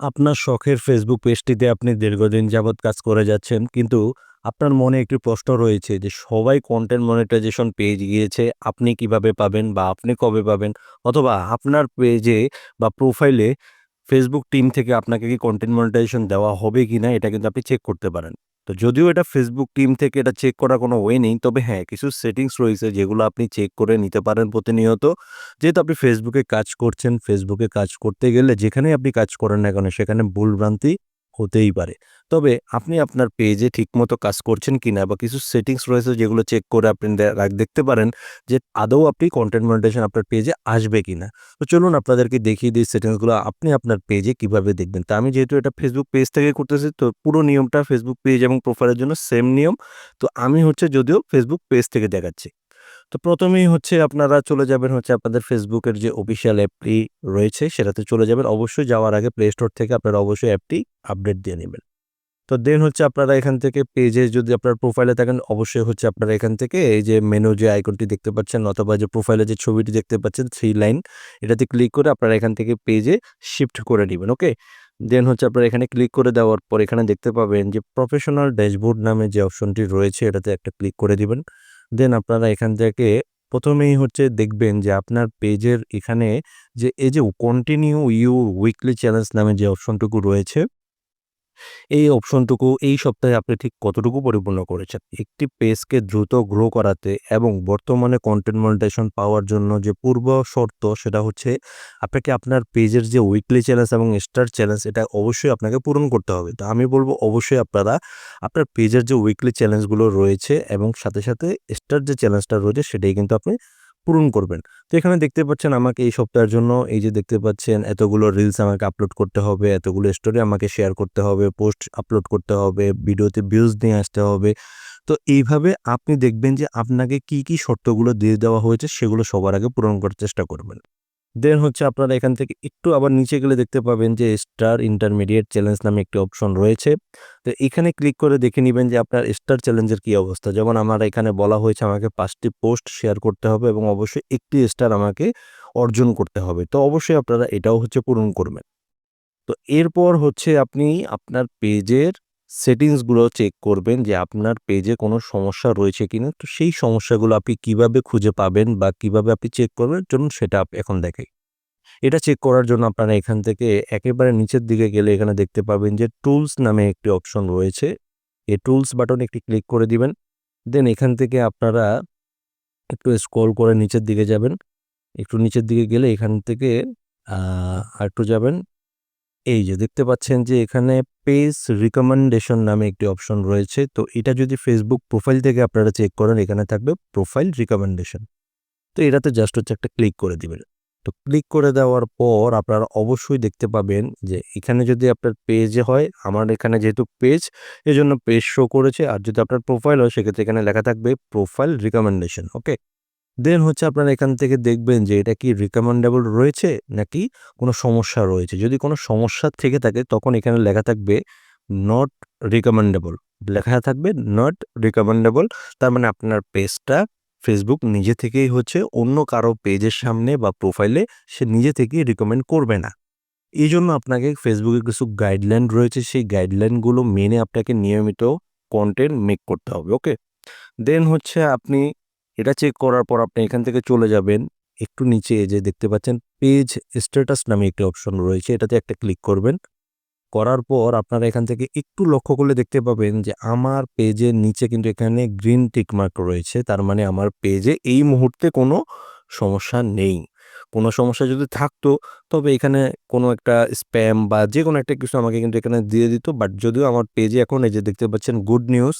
আপনার শখের ফেসবুক পেজটিতে আপনি দীর্ঘদিন যাবৎ কাজ করে যাচ্ছেন, কিন্তু আপনার মনে একটি প্রশ্ন রয়েছে যে, সবাই কন্টেন্ট মনিটাইজেশন পেজ গিয়েছে, আপনি কীভাবে পাবেন বা আপনি কবে পাবেন? অথবা আপনার পেজে বা প্রোফাইলে ফেসবুক টিম থেকে আপনাকে কি কন্টেন্ট মনিটাইজেশন দেওয়া হবে কি না এটা কিন্তু আপনি চেক করতে পারেন। তো যদিও এটা ফেসবুক টিম থেকে এটা চেক করার কোনো ওয়ে নেই, তবে হ্যাঁ কিছু সেটিংস রয়েছে যেগুলো আপনি চেক করে নিতে পারেন প্রতিনিয়ত। যেহেতু আপনি ফেসবুকে কাজ করছেন ফেসবুকে কাজ করতে গেলে যেখানেই আপনি কাজ করেন না কেন, সেখানে ভুলভ্রান্তি হতেই পারে। তবে আপনি আপনার পেজে ঠিকমতো কাজ করছেন কিনা বা কিছু সেটিংস রয়েছে যেগুলো চেক করে আপনি দেখতে পারেন যে আদৌ আপনি কন্টেন্ট মনিটাইজেশন আপনার পেজে আসবে কিনা। তো চলুন আপনাদেরকে দেখিয়ে দিই সেটিংসগুলো আপনি আপনার পেজে কীভাবে দেখবেন। তা আমি যেহেতু এটা ফেসবুক পেজ থেকে করতেছি, তো পুরো নিয়মটা ফেসবুক পেজ এবং প্রোফাইলের জন্য সেম নিয়ম। তো আমি হচ্ছে যদিও ফেসবুক পেজ থেকে দেখাচ্ছি। তো প্রথমেই হচ্ছে আপনারা চলে যাবেন হচ্ছে আপনাদের ফেসবুকের যে অফিসিয়াল অ্যাপটি রয়েছে, সেটাতে চলে যাবেন। অবশ্যই যাওয়ার আগে প্লে স্টোর থেকে আপনারা অবশ্যই অ্যাপটি আপডেট দিয়ে নেবেন। তো দেন হচ্ছে আপনারা এখান থেকে পেজে যদি আপনার প্রোফাইলে থাকেন, অবশ্যই হচ্ছে আপনারা এখান থেকে এই যে মেনু যে আইকনটি দেখতে পাচ্ছেন, অথবা যে প্রোফাইলে যে ছবিটি দেখতে পাচ্ছেন থ্রি লাইন এটাতে ক্লিক করে আপনারা এখান থেকে পেজে শিফট করে নেবেন ওকে দেন হচ্ছে আপনারা এখানে ক্লিক করে দেওয়ার পর এখানে দেখতে পাবেন যে প্রফেশনাল ড্যাশবোর্ড নামে যে অপশনটি রয়েছে, এটাতে একটা ক্লিক করে দিবেন। দেন আপনারা এখান থেকে প্রথমেই হচ্ছে দেখবেন যে আপনার পেজের এখানে যে, এই যে কন্টিনিউ ইউ উইকলি চ্যালেঞ্জ নামে যে অপশনটুকু রয়েছে এই অপশনটুকু এই সপ্তাহে আপনি ঠিক কতটুকু পরিপূর্ণ করেছেন? একটি পেজকে দ্রুত গ্রো করাতে এবং বর্তমানে কন্টেন্ট মনিটাইজেশন পাওয়ার জন্য যে পূর্ব শর্ত সেটা হচ্ছে আপনাকে আপনার পেজের যে উইকলি চ্যালেঞ্জ এবং স্টার চ্যালেঞ্জ এটা অবশ্যই আপনাকে পূরণ করতে হবে। তো আমি বলব অবশ্যই আপনারা আপনার পেজের যে উইকলি চ্যালেঞ্জগুলো রয়েছে এবং সাথে সাথে স্টার যে চ্যালেঞ্জটা রয়েছে সেটাই কিন্তু আপনি পূরণ করবেন। তো এখানে দেখতে পাচ্ছেন আমাকে এই সপ্তাহের জন্য এই যে দেখতে পাচ্ছেন এতগুলো রিলস আমাকে আপলোড করতে হবে, এতগুলো স্টোরি আমাকে শেয়ার করতে হবে পোস্ট আপলোড করতে হবে ভিডিওতে ভিউজ নিয়ে আসতে হবে। তো এইভাবে আপনি দেখবেন যে আপনাকে কি কি শর্তগুলো দিয়ে দেওয়া হয়েছে সেগুলো সবার আগে পূরণ করার চেষ্টা করবেন। দেন হচ্ছে আপনারা এখান থেকে একটু আবার নিচে গেলে দেখতে পাবেন যে স্টার ইন্টারমিডিয়েট চ্যালেঞ্জ নামে একটি অপশন রয়েছে। তো এখানে ক্লিক করে দেখে নেবেন যে আপনার স্টার চ্যালেঞ্জের কি অবস্থা। যেমন আমার এখানে বলা হয়েছে আমাকে পাঁচটি পোস্ট শেয়ার করতে হবে এবং অবশ্যই একটি স্টার আমাকে অর্জন করতে হবে। তো অবশ্যই আপনারা এটাও হচ্ছে পূরণ করবেন। তো এরপর হচ্ছে আপনি আপনার পেজের সেটিংসগুলো চেক করবেন যে আপনার পেজে কোনো সমস্যা রয়েছে কিনা। তো সেই সমস্যাগুলো আপনি কীভাবে খুঁজে পাবেন বা কীভাবে আপনি চেক করবেন, চলুন সেটা এখন দেখাই। এটা চেক করার জন্য আপনারা এখান থেকে একেবারে নিচের দিকে গেলে এখানে দেখতে পাবেন যে টুলস নামে একটি অপশন রয়েছে। এই টুলস বাটন একটি ক্লিক করে দিবেন। দেন এখান থেকে আপনারা একটু স্ক্রল করে নিচের দিকে যাবেন। একটু নিচের দিকে গেলে এখান থেকে আর একটু যাবেন। এই যে দেখতে পাচ্ছেন যে এখানে পেজ রিকমেন্ডেশন নামে একটি অপশন রয়েছে। তো এটা যদি ফেসবুক প্রোফাইল থেকে আপনারা চেক করেন, এখানে থাকবে প্রোফাইল রিকমেন্ডেশন তো এটাতে জাস্ট হচ্ছে একটা ক্লিক করে দিবেন। তো ক্লিক করে দেওয়ার পর আপনারা অবশ্যই দেখতে পাবেন যে এখানে যদি আপনার পেজে হয়, আমার এখানে যেহেতু পেজ এজন্য পেজ শো করেছে। আর যদি আপনার প্রোফাইল হয়, সেক্ষেত্রে এখানে লেখা থাকবে প্রোফাইল রিকমেন্ডেশন ওকে দেন হচ্ছে আপনারা এখান থেকে দেখবেন যে এটা কি রিকমেন্ডেবল রয়েছে নাকি কোনো সমস্যা রয়েছে। যদি কোনো সমস্যা থেকে থাকে তখন এখানে লেখা থাকবে নট রিকমেন্ডেবল লেখা থাকবে নট রিকমেন্ডেবল তার মানে আপনার পেজটা ফেসবুক নিজে থেকেই হচ্ছে অন্য কারও পেজের সামনে বা প্রোফাইলে সে নিজে থেকেই রিকমেন্ড করবে না। এই জন্য আপনাকে ফেসবুকে কিছু গাইডলাইন রয়েছে, সেই গাইডলাইনগুলো মেনে আপনাকে নিয়মিত কন্টেন্ট মেক করতে হবে ওকে দেন হচ্ছে আপনি এটা চেক করার পর আপনি এখান থেকে চলে যাবেন, একটু নিচে যে দেখতে পাচ্ছেন পেজ স্ট্যাটাস নামে একটি অপশন রয়েছে, এটাতে একটা ক্লিক করবেন। করার পর আপনারা এখান থেকে একটু লক্ষ্য করলে দেখতে পাবেন যে আমার পেজের নিচে কিন্তু এখানে গ্রিন টিক মার্ক রয়েছে, তার মানে আমার পেজে এই মুহূর্তে কোনো সমস্যা নেই। কোনো সমস্যা যদি থাকতো, তবে এখানে কোনো একটা স্প্যাম বা যে কোনো একটা কিছু আমাকে কিন্তু এখানে দিয়ে দিত বাট যদিও আমার পেজে এখন এই যে দেখতে পাচ্ছেন good news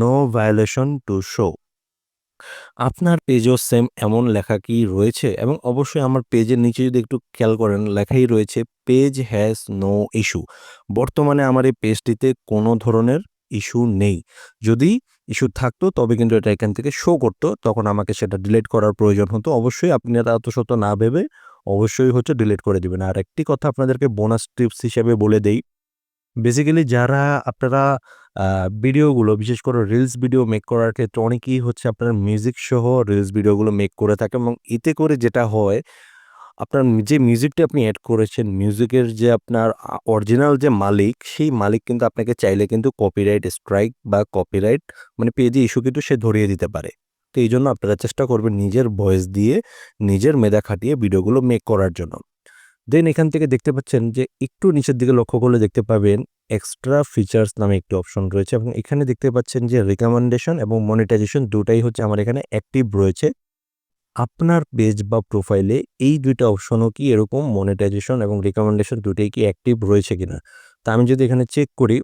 no violation to show আপনার পেজেও সেম এমন লেখা কি রয়েছে? এবং অবশ্যই আমার পেজের নিচে যদি একটু খেয়াল করেন, লেখাই রয়েছে, পেজ হ্যাজ নো ইস্যু বর্তমানে আমার এই পেজটিতে কোনো ধরনের ইস্যু নেই। যদি ইস্যু থাকতো, তবে কিন্তু এটা এখান থেকে শো করতো। তখন আমাকে সেটা ডিলিট করার প্রয়োজন হতো। অবশ্যই আপনারা এত শত না ভেবে অবশ্যই হচ্ছে ডিলিট করে দিবেন। আর একটি কথা আপনাদেরকে বোনাস টিপস হিসেবে বলে দেই বেসিক্যালি যারা আপনারা ভিডিওগুলো বিশেষ করে রিলস ভিডিও মেক করার ক্ষেত্রে অনেকেই হচ্ছে আপনার মিউজিক সহ রিলস ভিডিওগুলো মেক করে থাকে এবং এতে করে যেটা হয় আপনার যে মিউজিকটা আপনি অ্যাড করেছেন, মিউজিকের যে আপনার অরিজিনাল যে মালিক, সেই মালিক কিন্তু আপনাকে চাইলে কিন্তু কপিরাইট স্ট্রাইক বা কপিরাইট মানে পেজে ইস্যু কিন্তু সে ধরিয়ে দিতে পারে। তো এই জন্য আপনারা চেষ্টা করবেন নিজের ভয়েস দিয়ে, নিজের মেধা খাটিয়ে ভিডিওগুলো মেক করার জন্য। দেন এখান থেকে দেখতে পাচ্ছেন যে একটু নিচের দিকে লক্ষ্য করলে দেখতে পাবেন এক্সট্রা ফিচার্স নামে একটি অপশন রয়েছে এবং এখানে দেখতে পাচ্ছেন যে রিকমেন্ডেশন এবং মনিটাইজেশন দুটাই হচ্ছে আমার এখানে অ্যাক্টিভ রয়েছে। আপনার পেজ বা প্রোফাইলে এই ২ টা অপশনও কি এরকম মনিটাইজেশন এবং রিকমেন্ডেশন দুটোই কি অ্যাক্টিভ রয়েছে কিনা? তা আমি যদি এখানে চেক করি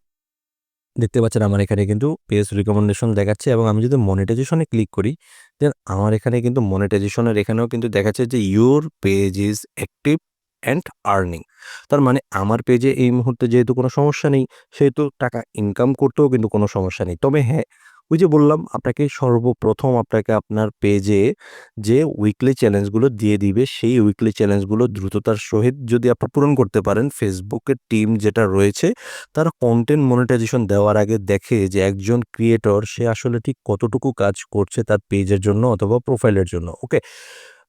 দেখতে পাচ্ছেন আমার এখানে কিন্তু পেজ রিকমেন্ডেশন দেখাচ্ছে এবং আমি যদি মনিটাইজেশন ক্লিক করি, দেন আমার এখানে কিন্তু মনিটাইজেশন এর এখানেও কিন্তু দেখাচ্ছে যে your page is active and earning. তার মানে আমার পেজে এই মুহূর্তে যেহেতু কোনো সমস্যা নেই, সেহেতু টাকা ইনকাম করতেও কিন্তু কোনো সমস্যা নেই। তবে হ্যাঁ, ওই যে বললাম আপনাকে সর্বপ্রথম আপনাকে আপনার পেজে যে উইকলি চ্যালেঞ্জগুলো দিয়ে দিবে, সেই উইকলি চ্যালেঞ্জগুলো দ্রুততার সহিত যদি আপনি পূরণ করতে পারেন, ফেসবুকের টিম যেটা রয়েছে, তারা কন্টেন্ট মনিটাইজেশন দেওয়ার আগে দেখে যে একজন ক্রিয়েটর সে আসলে ঠিক কতটুকু কাজ করছে তার পেজের জন্য অথবা প্রোফাইলের জন্য। ওকে?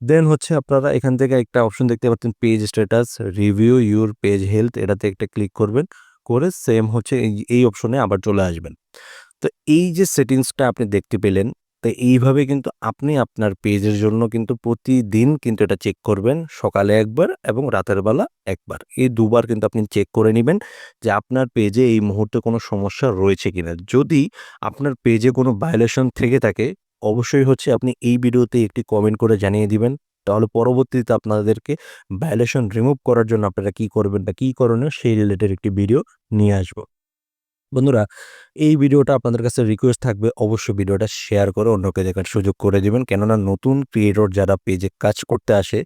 দেন হচ্ছে আপনারা এখান থেকে একটা অপশন দেখতে পাচ্ছেন page status, review your page health এটাতে একটা ক্লিক করবেন। করে সেম হচ্ছে এই অপশনে আবার চলে আসবেন। তো এই যে সেটিংসটা আপনি দেখতে পেলেন, তো এইভাবে কিন্তু আপনি আপনার পেজের জন্য কিন্তু প্রতিদিন কিন্তু এটা চেক করবেন। সকালে একবার এবং রাতের বেলা একবার। এই দুবার কিন্তু আপনি চেক করে নেবেন যে আপনার পেজে এই মুহূর্তে কোনো সমস্যা রয়েছে কিনা। যদি আপনার পেজে কোনো ভায়োলেশন থেকে থাকে, অবশ্যই হচ্ছে আপনি এই ভিডিওতে একটি কমেন্ট করে জানিয়ে দিবেন। তাহলে পরবর্তীতে আপনাদেরকে ভায়োলেশন রিমুভ করার জন্য আপনারা কি করবেন বা কী করণীয় সেই রিলেটেড একটি ভিডিও নিয়ে আসব। বন্ধুরা, এই ভিডিওটা আপনাদের কাছে রিকোয়েস্ট থাকবে অবশ্যই ভিডিওটা শেয়ার করে অন্যকে দেখার সুযোগ করে দিবেন। কেননা নতুন ক্রিয়েটর যারা পেজে কাজ করতে আসে,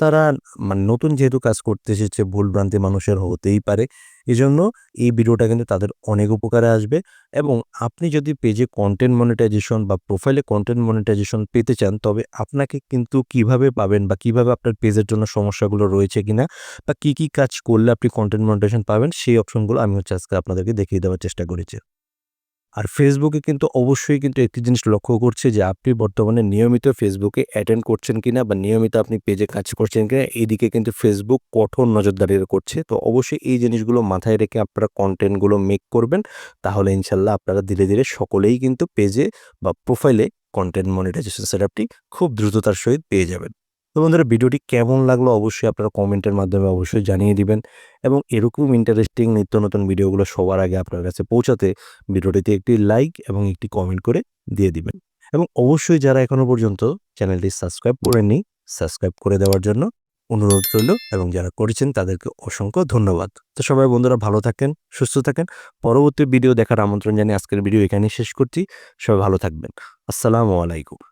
তারা মানে নতুন যেহেতু কাজ করতে এসেছে ভুলভ্রান্তি মানুষের হতেই পারে। এজন্য এই ভিডিওটা কিন্তু তাদের অনেক উপকারে আসবে এবং আপনি যদি পেজে কন্টেন্ট মনিটাইজেশন বা প্রোফাইলে কন্টেন্ট মনিটাইজেশন পেতে চান, তবে আপনাকে কিন্তু কীভাবে পাবেন বা কীভাবে আপনার পেজের জন্য সমস্যাগুলো রয়েছে কিনা বা কি, কি কাজ করলে আপনি কন্টেন্ট মনিটাইজেশন পাবেন, সেই অপশনগুলো আমি হচ্ছে আজকে আপনাদেরকে দেখিয়ে দেওয়ার চেষ্টা করেছি। আর ফেসবুকে কিন্তু অবশ্যই কিন্তু একটি জিনিস লক্ষ্য করছে যে আপনি বর্তমানে নিয়মিত ফেসবুকে অ্যাটেন্ড করছেন কিনা বা নিয়মিত আপনি পেজে কাজ করছেন কিনা, এইদিকে কিন্তু ফেসবুক কঠোর নজরদারি করছে। তো অবশ্যই এই জিনিসগুলো মাথায় রেখে আপনারা কন্টেন্টগুলো মেক করবেন। তাহলে ইনশাল্লাহ আপনারা ধীরে, ধীরে সকলেই কিন্তু পেজে বা প্রোফাইলে কনটেন্ট মনিটাইজেশন সেটআপটি খুব দ্রুততার সহিত পেয়ে যাবেন। তো বন্ধুরা ভিডিওটি কেমন লাগল অবশ্যই আপনারা কমেন্টের মাধ্যমে অবশ্যই জানিয়ে দিবেন এবং এরকম ইন্টারেস্টিং নিত্য নতুন ভিডিওগুলো সবার আগে আপনার কাছে পৌঁছাতে ভিডিওটিতে একটি লাইক এবং একটি কমেন্ট করে দিয়ে দিবেন। এবং অবশ্যই যারা এখনও পর্যন্ত চ্যানেলটি সাবস্ক্রাইব করেননি, সাবস্ক্রাইব করে দেওয়ার জন্য অনুরোধ রইল এবং যারা করেছেন তাদেরকে অসংখ্য ধন্যবাদ। তো সবাই বন্ধুরা ভালো থাকেন, সুস্থ থাকেন। পরবর্তী ভিডিও দেখার আমন্ত্রণ জানিয়ে আজকের ভিডিও এখানেই শেষ করছি। সবাই ভালো থাকবেন। আসসালামু আলাইকুম।